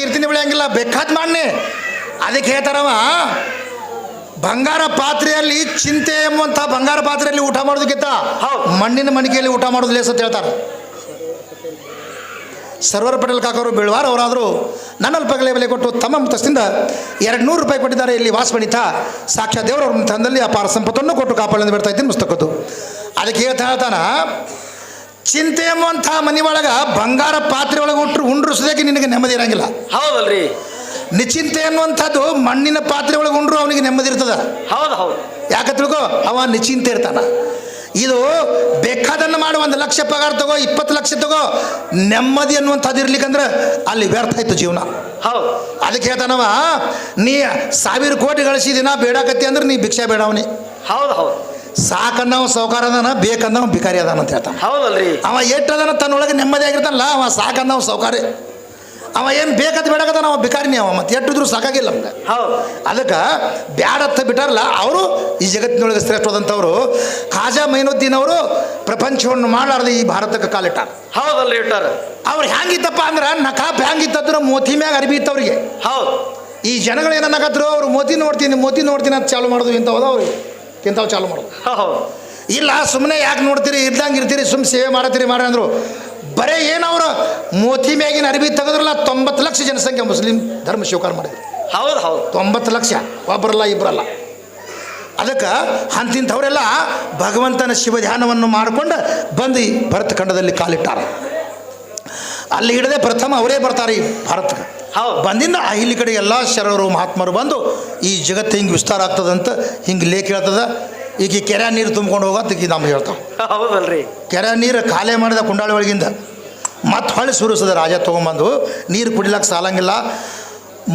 ಕೀರ್ತಿನಿ ಬೆಳೆಯಂಗಿಲ್ಲ ಬೇಕಾದ್ ಮಾಡ್ನೆ. ಅದಕ್ಕೆ ಹೇಳ್ತಾರವ ಬಂಗಾರ ಪಾತ್ರೆಯಲ್ಲಿ ಚಿಂತೆ ಎಂಬಂಥ ಬಂಗಾರ ಪಾತ್ರೆಯಲ್ಲಿ ಊಟ ಮಾಡೋದಕ್ಕಿಂತ. ಮಣ್ಣಿನ ಮಣಿಕೆಯಲ್ಲಿ ಊಟ ಮಾಡೋದು ಲೇಸ್ ಅಂತ ಹೇಳ್ತಾರೆ. ಸರ್ವರ್ ಪಟೇಲ್ ಕಾಕೋರು ಬೀಳ್ವಾರ ಅವರಾದರೂ ನನ್ನ ಅಲ್ಪಗಳೇ ಬೆಲೆ ಕೊಟ್ಟು ತಮ್ಮ ಮುತಸ್ಸಿಂದ ಎರಡು ನೂರು ರೂಪಾಯಿ ಕೊಟ್ಟಿದ್ದಾರೆ ಇಲ್ಲಿ ವಾಸಪಣಿತ ಸಾಕ್ಷಾತ್ ದೇವರವ್ರ ತಂದಲ್ಲಿ ಅಪಾರ ಸಂಪತ್ತನ್ನು ಕೊಟ್ಟು ಕಾಪಾಡಲು ಬಿಡ್ತಾ ಇದ್ದೀನಿ ಪುಸ್ತಕದ್ದು ಅದಕ್ಕೆ ಹೇಳ್ತಾ ಹೇಳ್ತಾನ ಚಿಂತೆ ಎಂಬಂಥ ಮನೆ ಒಳಗೆ ಬಂಗಾರ ಪಾತ್ರೆ ಒಳಗೆ ಉಟ್ರು ಉಂಡ್ರು ಸುದಕ್ಕೆ ನಿನಗೆ ನೆಮ್ಮದಿ ಇರಂಗಿಲ್ಲ. ಹೌದಲ್ರಿ. ನಿಚಿಂತೆ ಅನ್ನುವಂಥದ್ದು ಮಣ್ಣಿನ ಪಾತ್ರೆ ಒಳಗೆ ಉಂಡ್ರು ಅವನಿಗೆ ನೆಮ್ಮದಿ ಇರ್ತದ. ಹೌದು ಹೌದು. ಯಾಕೆ ತಿಳ್ಕೊ? ಅವ ನಿಚಿಂತೆ ಇರ್ತಾನ. ಇದು ಬೇಕಾದನ್ನು ಮಾಡು ಒಂದು ಲಕ್ಷ ಪಗಾರ ತಗೋ ಇಪ್ಪತ್ತು ಲಕ್ಷ ತಗೋ ನೆಮ್ಮದಿ ಅನ್ನುವಂಥದ್ದು ಇರ್ಲಿಕ್ಕಂದ್ರೆ ಅಲ್ಲಿ ವ್ಯರ್ಥ ಆಯ್ತು ಜೀವನ. ಹೌದು. ಅದಕ್ಕೆ ಹೇಳ್ತಾನವ ನೀ ಸಾವಿರ ಕೋಟಿ ಗಳಿಸಿದಿನ ಬೇಡಾಕತ್ತಿ ಅಂದ್ರೆ ನೀ ಭಿಕ್ಷೆ ಬೇಡವನಿ ಹೌದು ಹೌದು. ಸಾಕನ್ನವ ಸೌಕಾರ ಅದಾನ ಬೇಕಂದವ ಭಿಕಾರಿ ಅದಾನ ಅಂತ ಹೇಳ್ತಾನೆ. ಹೌದಲ್ರಿ. ಅವ ಎಟ್ಟದನ ತನ್ನೊಳಗೆ ನೆಮ್ಮದಿ ಆಗಿರ್ತಾನಲ್ಲ ಅವ ಸಾಕನ್ನವ ಸೌಕಾರಿ ಅವ ಏನು ಬೇಕಂತ ಬೇಡಕತ್ತಾನ ಅವ ಭಿಕಾರಿನಿ ಅವ ಮತ್ತೆ ಎಟ್ಟಿದ್ರು ಸಾಕಾಗಿಲ್ಲ ನಮ್ಗೆ. ಹೌದು. ಅದಕ್ಕೆ ಬ್ಯಾಡತ್ತ ಬಿಟ್ಟಾರಲ್ಲ ಅವರು ಈ ಜಗತ್ತಿನೊಳಗೆ ಶ್ರೇಷ್ಠವಾದಂಥವ್ರು ಖಾಜಾ ಮೈನುದ್ದೀನ್ ಅವರು ಪ್ರಪಂಚವನ್ನು ಮಾಡಲಾರ್ದೆ ಈ ಭಾರತಕ್ಕೆ ಕಾಲಿಟ್ಟಾರ ಹೌದಲ್ರಿ ಇಟ್ಟಾರ. ಅವ್ರು ಹೆಂಗಿತ್ತಪ್ಪ ಅಂದ್ರೆ ನಕಾಪ್ ಹೆಂಗಿತ್ತಂದ್ರೆ ಮೋತಿ ಮ್ಯಾಗ ಅರ್ಬಿ ಇತ್ತು ಅವ್ರಿಗೆ ಹೌದು. ಈ ಜನಗಳು ಏನನ್ನಾಗತ್ರು ಅವ್ರು ಮೋತಿ ನೋಡ್ತೀನಿ ಮೋತಿ ನೋಡ್ತೀನಿ ಅಂತ ಚಾಲು ಮಾಡೋದು ಇಂಥವು ಅವ್ರಿಗೆ ಇಂಥವು ಚಾಲು ಮಾಡೋದು. ಇಲ್ಲ ಸುಮ್ಮನೆ ಯಾಕೆ ನೋಡ್ತೀರಿ? ಇದ್ದಂಗೆ ಇರ್ತೀರಿ ಸುಮ್ಮ ಸೇವೆ ಮಾಡತ್ತೀರಿ ಮಾಡ್ರಿ ಅಂದರು. ಬರೇ ಏನವರು ಮೋತಿ ಮ್ಯಾಗಿನ ಅರಿವಿ ತೆಗೆದ್ರಲ್ಲ ತೊಂಬತ್ತು ಲಕ್ಷ ಜನಸಂಖ್ಯೆ ಮುಸ್ಲಿಂ ಧರ್ಮ ಸ್ವೀಕಾರ ಮಾಡಿದ್ರು. ಹೌದು ಹೌದು. ತೊಂಬತ್ತು ಲಕ್ಷ ಒಬ್ಬರಲ್ಲ ಇಬ್ಬರಲ್ಲ ಅದಕ್ಕೆ ಅಂತಿಂಥವರೆಲ್ಲ ಭಗವಂತನ ಶಿವ ಧ್ಯಾನವನ್ನು ಮಾಡಿಕೊಂಡು ಬಂದು ಭರತಖಂಡದಲ್ಲಿ ಭರತ ಖಂಡದಲ್ಲಿ ಕಾಲಿಟ್ಟಾರ. ಅಲ್ಲಿ ಹಿಡದೆ ಪ್ರಥಮ ಅವರೇ ಬರ್ತಾರೆ ಈ ಭಾರತಕ್ಕೆ. ಬಂದಿಂದ ಆ ಇಲ್ಲಿ ಕಡೆ ಎಲ್ಲ ಶರವರು ಮಹಾತ್ಮರು ಬಂದು ಈ ಜಗತ್ತು ಹಿಂಗೆ ವಿಸ್ತಾರ ಆಗ್ತದಂತ ಹಿಂಗೆ ಲೇಖ ಹೇಳ್ತದ. ಈಗ ಈ ಕೆರೆ ನೀರು ತುಂಬ್ಕೊಂಡು ಹೋಗೋದು ಈಗ ನಮ್ಗೆ ಹೇಳ್ತಾವೆ ಹೌದಲ್ರಿ. ಕೆರೆ ನೀರು ಖಾಲಿ ಮಾಡಿದ ಕುಂಡಾಳಿ ಒಳಗಿಂದ ಮತ್ತೆ ಹೊಳೆ ಸುರಿಸದ ರಾಜ ತೊಗೊಂಬಂದು ನೀರು ಕುಡಿಲಕ್ಕೆ ಸಾಲಂಗಿಲ್ಲ.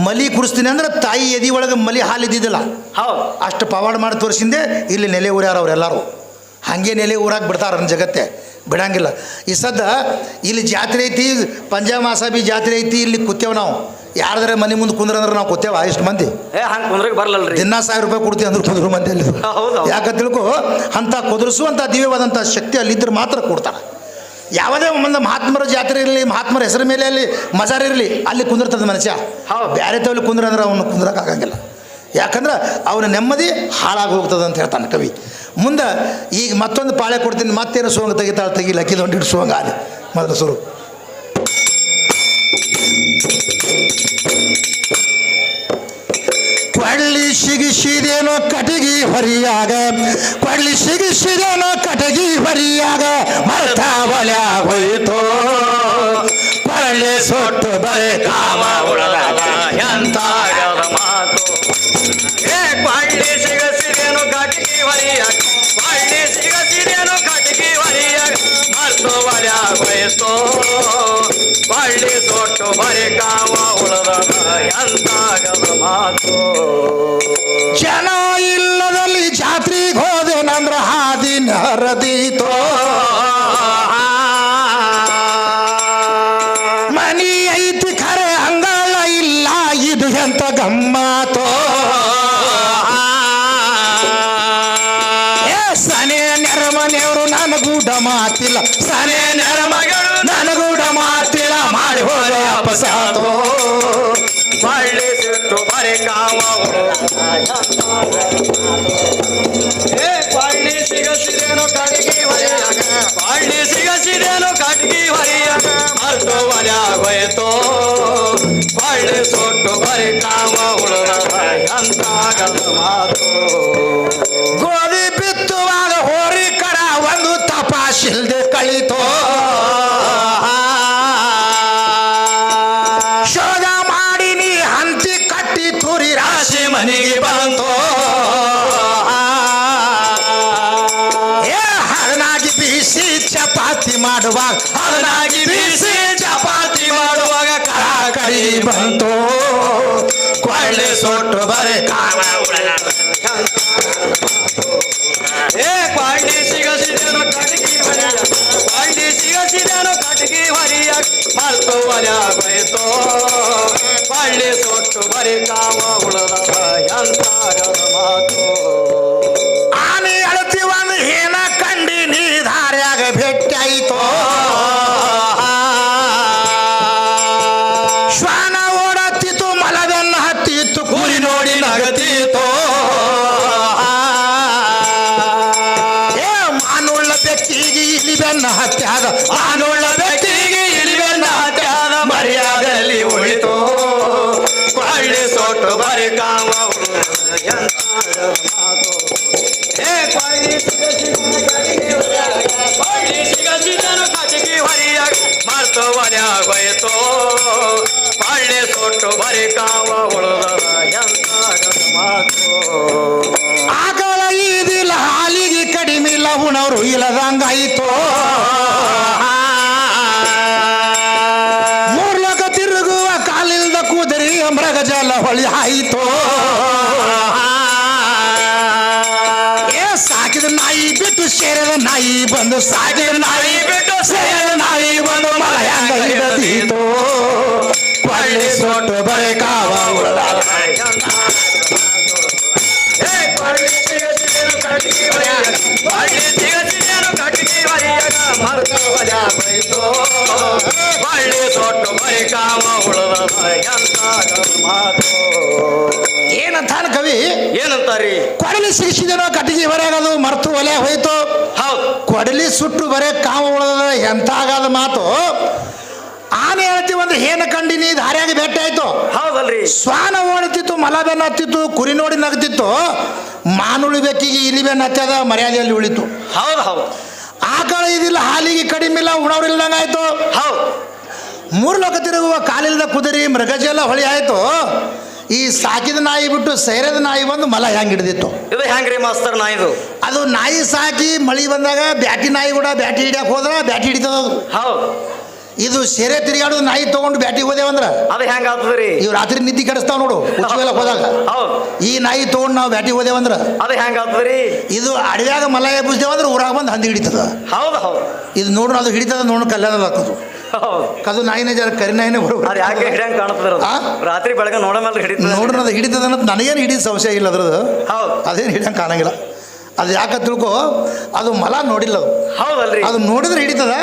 ಮಲಿ ಕುಡಿಸ್ತೀನಿ ಅಂದ್ರೆ ತಾಯಿ ಎದಿ ಒಳಗೆ ಮಲಿ ಹಾಲಿದ್ದಿದ್ದಿಲ್ಲ. ಹೌದು. ಅಷ್ಟು ಪವಾಡ ಮಾಡಿ ತೋರಿಸಿಂದೆ ಇಲ್ಲಿ ನೆಲೆ ಊರ್ಯಾರ ಅವರೆಲ್ಲರೂ ಹಾಗೆ ನೆಲೆ ಊರಾಗ ಬಿಡ್ತಾರೆ ನನ್ನ ಜಗತ್ತೆ. ಬಿಡಂಗಿಲ್ಲ. ಈ ಸದ್ದ ಇಲ್ಲಿ ಜಾತ್ರೆ ಐತಿ ಪಂಜಾಬ್ ಮಾಸಾಬಿ ಜಾತ್ರೆ ಐತಿ ಇಲ್ಲಿ ಕೂತೇವೆ ನಾವು. ಯಾರ್ದಾರ ಮನೆ ಮುಂದೆ ಕುಂದ್ರ ಅಂದ್ರೆ ನಾವು ಕೂತೇವ ಇಷ್ಟು ಮಂದಿ. ಕುಂದ್ರಕ್ಕೆ ಬರಲ್ಲಲ್ರಿ ದಿನ ಸಾವಿರ ರೂಪಾಯಿ ಕೊಡ್ತೀವಿ ಅಂದ್ರೆ ಕುದುರು ಮಂದಿ ಅಲ್ಲಿ. ಹೌದು. ಯಾಕೆ ತಿಳ್ಕೊ? ಅಂತ ಕುದುರಿಸುವಂಥ ದಿವ್ಯವಾದಂಥ ಶಕ್ತಿ ಅಲ್ಲಿದ್ದರೆ ಮಾತ್ರ ಕೊಡ್ತಾರೆ. ಯಾವುದೇ ಒಂದು ಮಹಾತ್ಮರ ಜಾತ್ರೆ ಇರಲಿ ಮಹಾತ್ಮರ ಹೆಸರ ಮೇಲೆ ಅಲ್ಲಿ ಮಜಾರ್ ಇರಲಿ ಅಲ್ಲಿ ಕುಂದಿರ್ತದೆ ಮನುಷ್ಯ. ಬೇರೆ ತವಲ್ಲಿ ಕುಂದ್ರ ಅಂದ್ರೆ ಅವನು ಕುಂದ್ರಕ್ಕಾಗಂಗಿಲ್ಲ ಯಾಕಂದ್ರೆ ಅವನ ನೆಮ್ಮದಿ ಹಾಳಾಗಿ ಹೋಗ್ತದೆ ಅಂತ ಹೇಳ್ತಾನೆ ಕವಿ. ಮುಂದೆ ಈಗ ಮತ್ತೊಂದು ಪಾಳೆ ಕೊಡ್ತೀನಿ, ಮತ್ತೇನು ಸೋಂಗ ತೆಗಿತಾಳೆ ತೆಗಿಲ್ಲ ಅಕ್ಕಿದೊಂದು ಇಟ್ಟು ಸೋಂಗ ಆಲಿ ಮೊದಲು ಸುರು. ಕೊಳ್ಳಿ ಸಿಗಿಸಿದೇನೋ ಕಟಗಿ ಹೊರಿಯಾಗ ಕೊಳ್ಳಿ ಸಿಗಿಸಿದೇನೋ ಕಟಗಿ ಹೊರಿಯಾಗ ಮರ್ತ ಬಲ ಹೋಯಿತು. ಕೊಳ್ಳಿ ಸೊಟ್ಟು ಬರೆ ಕಾಮ ಉಳದಾಗ, ಎಂತ ಮಾತು. ಏ ಕೊಳ್ಳಿ ಸಿಗಸಿದೇನೋ ಕಟಗಿ ಹೊರಿಯ ಬಳ್ಳಿ ತೊಟ್ಟು ಬರೆ ಕಾಮ ಉಳದ ಎಂತಾಗದ ಮಾತು. ಜನ ಇಲ್ಲದಲ್ಲಿ ಜಾತ್ರೆಗೆ ಹೋದೇನಂದ್ರ ಹಾದಿನ ಹರದೀತೋ ಮನಿ ಐತಿ ಖರೆ ಅಂಗಳ ಇಲ್ಲ, ಇದು ಎಂತ ಗಮ್ಮತೋ ಸನೇ ನೆರಮನೆಯವರು ನನಗೂಡ ಮಾತಿಲ್ಲ. ಸನೇ ನೆರಮಗಳು ನನಗೂಡ ಮಾತಿಲ್ಲ ಮಾಡಿ ಹೋದ ಅಪಸಾತೋ ಕೊಳ್ಳಿ ಸಿಟ್ಟು ಬರೆ ಕಾಮ ಏ ಕೊಳ್ಳಿ ಸಿಗಸಿರೇನು ಕಟಗಿ ಹೊರಿಯಾಗ ಕೊಳ್ಳಿ ಸಿಗಸಿರೇನು ಕಟಗಿ ಹೊರಿಯಾಗ ಮನೆಗೆ ಬಂತೋ? ಏ, ಹರನಾಗಿ ಬೀಸಿ ಚಪಾತಿ ಮಾಡುವಾಗ, ಹರನಾಗಿ ಬೀಸಿ ಚಪಾತಿ ಮಾಡುವಾಗ ಕರಿ ಬಂತೋ? ಕೊಳ್ಳೆ ಸೊಟ್ಟು ಬರೆ ಕಾಮ ಅರ್ಥವನ ಬೈತೋ ಬಳ್ಳಿ ಸೊಟ್ಟು ಬರಿ ಕಾಮ ಉಳದವ ಎಂತಾಗ ಮಾತು. ಆನೆ ಅಳತಿವನ್ ಏನ ಕಂಡಿ ನೀ ಧಾರ್ಯಾಗ ಭೆಟ್ಟಾಯಿತೋ. ಶ್ವಾನ ಓಡತ್ತಿತ್ತು ಮಲದನ್ನ ಹತ್ತಿತ್ತು ಕೂರಿ ನೋಡಿ ನಗತಿತೋ. ಏ, ಮಾನುಳ್ಳ ಬೆಕ್ಕಿಗೆ ಇಲ್ಲಿ ಬೆನ್ನ ಹತ್ಯಾದ, ಮಾನುಳ್ಳ ಬೆಕ್ಕ ಆಕಳ ಇದಿಲ್ಲ ಹಾಲಿಗೆ ಕಡಿಮೆ ಇಲ್ಲ ಉಣವ್ರು ಇಲ್ಲದಂಗಾಯಿತು ಕಾಲಿಲ್ದ ಕುದುರೆ ಮೃಗ ಜಲ ಹೊಳಿ ಆಯಿತು. ಏ, ಸಾಕಿದ ನಾಯಿ ಬಿಟ್ಟು ಸೇರಿದ ನಾಯಿ ಬಂದು ಸಾಕಿದ ನಾಯಿ ಬಿಟ್ಟು ಸೇರಿದ ನಾಯಿ ಬಂದು ಮಳ ಹೆಂಗ ಹಿಡದೀತು ಕೊಳ್ಳಿ ಸೊಟ್ಟು ಬರೆ ಕಾವ ದೊಡ್ಡ ಮೈ ಕಾಮ ಉಳದ ಮಾತು ಏನಂತಾನ ಕವಿ? ಏನಂತಾರಿ? ಕೊಡಲಿ ಸಿಗಿಸಿದನೋ ಕಟ್ಟಿಗೆ ಬರೆಯೋದು ಮರ್ತು ಒಲೆ ಹೋಯ್ತು. ಹೌದು. ಕೊಡಲಿ ಸುಟ್ಟು ಬರೇ ಕಾಮ ಉಳದ ಎಂತಾಗದ ಮಾತು. ಆನೆ ಹೇಳ್ತಿ ಒಂದು ಹೇನ ಕಂಡಿನಿ ದಾರಿಯಾಗಿ ಭೇಟಿ ಆಯ್ತು. ಹೌದಲ್ರಿ. ಶ್ವಾನ ಓಡಿತಿತ್ತು ಮಲ ಬೆನ್ನ ಹತ್ತಿತ್ತು ಕುರಿ ನೋಡಿ ನಗ್ತಿತ್ತು. ಮಾನುಳಿ ಬೆಕ್ಕಿಗೆ ಇಲಿ ಬೆನ್ನ ಹತ್ತದ ಮರ್ಯಾದೆಯಲ್ಲಿ ಉಳಿತು. ಹೌದು ಹೌದು. ಆಕಳ ಇದಿಲ್ಲ ಹಾಲಿಗೆ ಕಡಿಮೆ ಇಲ್ಲ ಉಣವ್ರಿಲ್ದಂಗಾಯ್ತು. ಮೂರು ಲೋಕ ತಿರುಗುವ ಕಾಲಿಲ್ಲದ ಕುದುರಿ ಮೃಗಜಲ ಹೊಳಿ ಆಯಿತು. ಈ ಸಾಕಿದ ನಾಯಿ ಬಿಟ್ಟು ಸೈರದ ನಾಯಿ ಬಂದು ಮಲ ಹೆಂಗೆ ಹಿಡಿದಿತ್ತು? ಇದು ಹೆಂಗ್ರಿ ಮಾಸ್ತರ್ ನಾಯಿದು ಅದು ನಾಯಿ ಸಾಕಿ ಮಳಿ ಬಂದಾಗ ಬ್ಯಾಟಿ ನಾಯಿ ಕೂಡ ಬ್ಯಾಟಿ ಹಿಡಿಯಕ್ಕೆ ಹೋದ್ರ ಬ್ಯಾಟಿ ಹಿಡಿತದ ಹೌದು. ಇದು ಸೆರೆ ತಿರುಗಾಡೋದು ನಾಯಿ ತಗೊಂಡು ಬ್ಯಾಟಿ ಹೋದೇವಂದ್ರ ಅದು ಹೆಂಗ ಆಗ್ತದ್ರಿ? ಇವ್ ರಾತ್ರಿ ನಿದ್ದೆ ಕೆಡಿಸ್ತಾವ ನೋಡು ಹುಚ್ಚುವೆಲ್ಲ ಹೋದಾಗ. ಹೌದು. ಈ ನಾಯಿ ತಗೊಂಡು ನಾವು ಬ್ಯಾಟಿ ಹೋದೇವಂದ್ರ ಅದು ಹೆಂಗ ಆಗ್ತದ್ರಿ? ಇದು ಅಡವ್ಯಾಗ ಮಲ ಎಬ್ಬಿಸ್ತೇವಂದ್ರೆ ಊರಾಗ ಬಂದು ಹಂದಿ ಹಿಡಿತದ. ಹೌದು ಹೌದು. ಇದು ನೋಡೋಣ ಅದು ಹಿಡಿತದ ನೋಡು ಕಲ್ಯಾಣ ಹಾಕೋದು ಕದು ನಾಯಿನೇ ಜರ ಕರಿ ನಾಯಿನೇ ಬರೋದು ಯಾಕೆ ಹಿಡಿಯಂಗ್ ಕಾಣ್ತದ್ರ ರಾತ್ರಿ ಬೆಳಗ್ಗೆ ನೋಡ ಮೇಲೆ ಹಿಡಿತದ ನೋಡ್ರಿ ಅದು ಹಿಡಿತದ ಅಂತ ನನಗೇನು ಹಿಡಿದ ಸಂಶಯ ಇಲ್ಲ ಅದ್ರದ್ದು. ಹೌದು. ಅದೇನು ಹಿಡಿಯಂಗೆ ಕಾಣಂಗಿಲ್ಲ. ಅದು ಯಾಕೆ ತಿಳ್ಕೊ? ಅದು ಮಲ ನೋಡಿಲ್ಲ ಅದು. ಹೌದಲ್ರಿ. ಅದು ನೋಡಿದ್ರೆ ಹಿಡಿತದ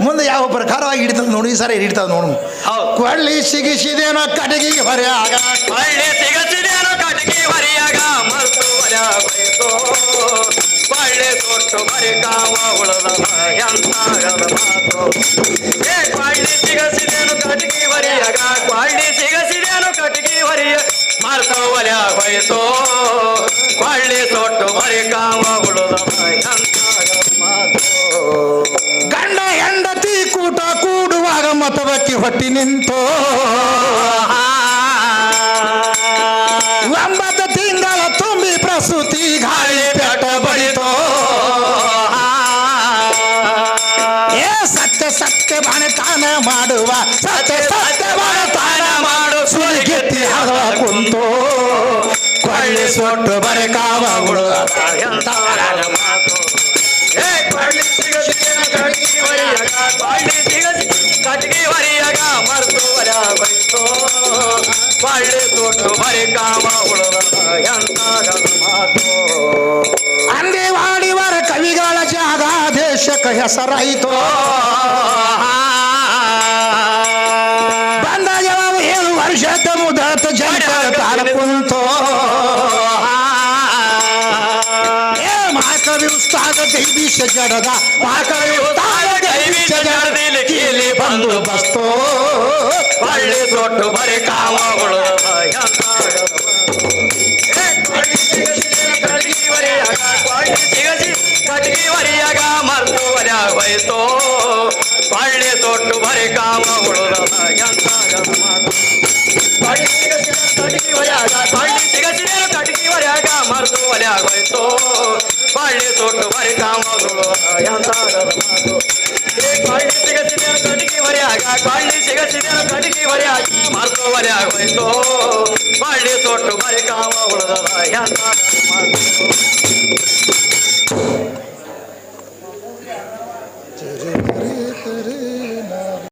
ಮುಂದೆ ಯಾವ ಪ್ರಕಾರವಾಗಿ ಹಿಡಿತದ ನೋಡಿ ಸಾರಿ ಹಿಡಿತದ ನೋಡು. ಕೊಳ್ಳಿ ಸಿಗಿಸಿದೇನೋ ಕಟಗಿಗೆ ಹೊರೆ ಆಗ ಒಳ್ಳೆ ಕಟಗಿ ಮರಿಯಾಗ ಮರ್ತು ಬೈತು. ಒಳ್ಳೆ ತೊಟ್ಟು ಮರಿ ಕಾವ ಉಳದ ಎಂತಾಗದ ಮಾತು ಮರ್ತು ಬಯಸೋ ಕೊಳ್ಳಿ ತೊಟ್ಟು ಮರಿ ಕಾವ ಉಳದ ಎಂತಾಗದ ಗಂಡ ಹೆಂಡತಿ ಕೂಟ ಕೂಡುವಾಗ ಮತವಕ್ಕೆ ಹೊಟ್ಟಿ ನಿಂತು. ಒಂಬತ್ತು ತಿಂಗಳ ತುಂಬಿ ಪ್ರಸೂತಿ ಗಾಳಿ ಸತ್ಯ ತಾನ ಮಾಡುವ ಸತ್ಯ ಸತ್ಯ ತಾನ ಮಾಡು ಸುಲಿಗೆತ್ತಿ ಹಗವ ಕುಂತು. ಕೊಳ್ಳಿ ಸೊಟ್ಟು ಬರೆ ಕಾವ ಉಳುವ ಎಂತಾಗದ ಮಾತು ಏ ಕೊಳ್ಳಿ ಸಿಗಸಿದೇನು ಕಟಕಿ ಮರಿಯಾಗ ಕೊಳ್ಳಿ ಸಿಗಸಿ ಕಟಕಿ ಮರಿಯಾಗ ಮರ್ತು ದೇಶಕ್ಕೆ ಹೆಸರಾಯಿತು ಬಂದ ಜವಾಬು ಏಳು ವರ್ಷದ ಮುದತ ಜನ ಕುಂತೋ ಏ ದೈವಿಷ ಜಡದ ಕೀಲಿ ಬಂದು ಬಸ್ತೋ ತೊಟ್ಟು ಮರಿ ಕಾಮ ಬೈತು ಕೊಳ್ಳಿ ತೊಟ್ಟು ಬರಿ ಕಾಮ ಹುಡುಗ ಕಟಕಿ ಮರಿಯಾಗ ಕೊಳ್ಳಿ ಸಿಗಸಿದೇನು ಕಟಕಿ ಮರಿಯಾಗ ಮರ್ತು ಒಲ ಬೈತು ಕೊಳ್ಳಿ ತೊಟ್ಟು ಬರಿ ಕಾಮ ಏ ಕೊಳ್ಳಿ ಸಿಗಸಿದೇನು ಕಟಕಿ ಮರಿಯಾಗ ಕೊಳ್ಳಿ ಸಿಗಸಿದೇನು ಕಟಕಿ ಮರಿಯಾಗ ಮರ್ತು ಒಲ ಬೈತು ಕೊಳ್ಳಿ ತೊಟ್ಟು ಮರಿ ಕಾಮ